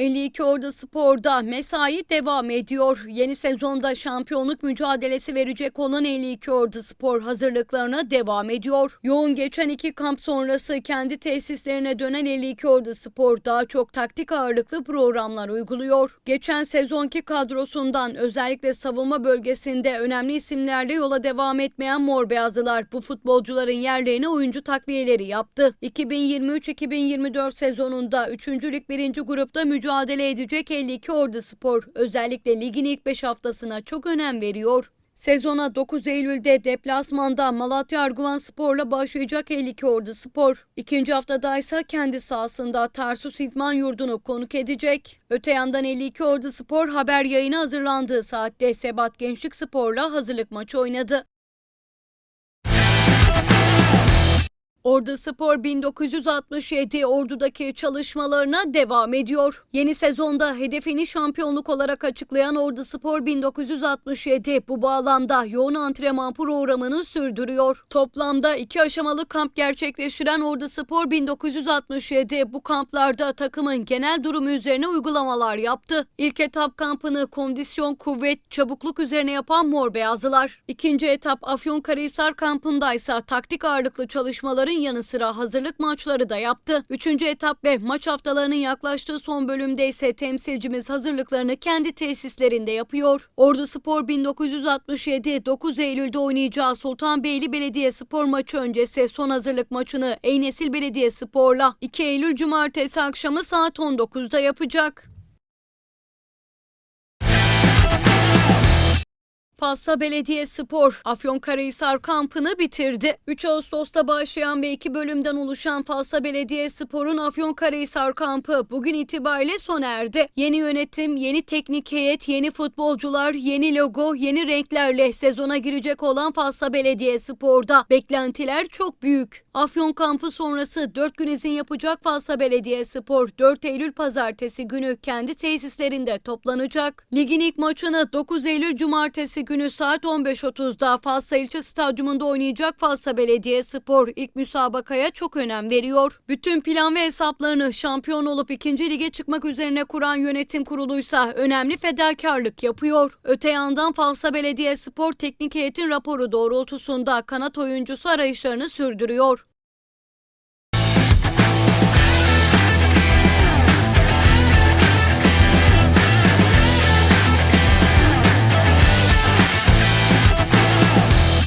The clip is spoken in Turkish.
52 Ordu Spor'da mesai devam ediyor. Yeni sezonda şampiyonluk mücadelesi verecek olan 52 Ordu Spor hazırlıklarına devam ediyor. Yoğun geçen iki kamp sonrası kendi tesislerine dönen 52 Ordu Spor daha çok taktik ağırlıklı programlar uyguluyor. Geçen sezonki kadrosundan özellikle savunma bölgesinde önemli isimlerle yola devam etmeyen Mor Beyazlılar bu futbolcuların yerlerine oyuncu takviyeleri yaptı. 2023-2024 sezonunda 3. Lig 1. grupta mücadele edecek 52 Ordu Spor özellikle ligin ilk 5 haftasına çok önem veriyor. Sezona 9 Eylül'de deplasmanda Malatya Arguvan Spor'la başlayacak 52 Ordu Spor. İkinci haftada ise kendi sahasında Tarsus İdman Yurdu'nu konuk edecek. Öte yandan 52 Ordu Spor haber yayını hazırlandığı saatte Sebat Gençlik Spor'la hazırlık maçı oynadı. Ordu Spor 1967 Ordu'daki çalışmalarına devam ediyor. Yeni sezonda hedefini şampiyonluk olarak açıklayan Ordu Spor 1967 bu bağlamda yoğun antrenman programını sürdürüyor. Toplamda iki aşamalı kamp gerçekleştiren Ordu Spor 1967 bu kamplarda takımın genel durumu üzerine uygulamalar yaptı. İlk etap kampını kondisyon, kuvvet, çabukluk üzerine yapan Mor Beyazlılar. İkinci etap Afyonkarahisar kampındaysa taktik ağırlıklı çalışmaları yanı sıra hazırlık maçları da yaptı. Üçüncü etap ve maç haftalarının yaklaştığı son bölümde ise temsilcimiz hazırlıklarını kendi tesislerinde yapıyor. Ordu Spor 1967 9 Eylül'de oynayacağı Sultanbeyli Belediye Spor maçı öncesi son hazırlık maçını Eynesil Belediye Spor'la 2 Eylül Cumartesi akşamı saat 19'da yapacak. Passa Belediye Spor Afyonkarahisar kampını bitirdi. 3 Ağustos'ta başlayan ve 2 bölümden oluşan Passa Belediye Spor'un Afyonkarahisar kampı bugün itibariyle sona erdi. Yeni yönetim, yeni teknik heyet, yeni futbolcular, yeni logo, yeni renklerle sezona girecek olan Passa Belediye Spor'da beklentiler çok büyük. Afyon kampı sonrası 4 gün izin yapacak Passa Belediye Spor 4 Eylül pazartesi günü kendi tesislerinde toplanacak. Ligin ilk maçını 9 Eylül cumartesi günü saat 15.30'da Falsa İlçe Stadyumunda oynayacak Falsa Belediye Spor ilk müsabakaya çok önem veriyor. Bütün plan ve hesaplarını şampiyon olup ikinci lige çıkmak üzerine kuran yönetim kuruluysa önemli fedakarlık yapıyor. Öte yandan Falsa Belediye Spor Teknik Heyetin raporu doğrultusunda kanat oyuncusu arayışlarını sürdürüyor.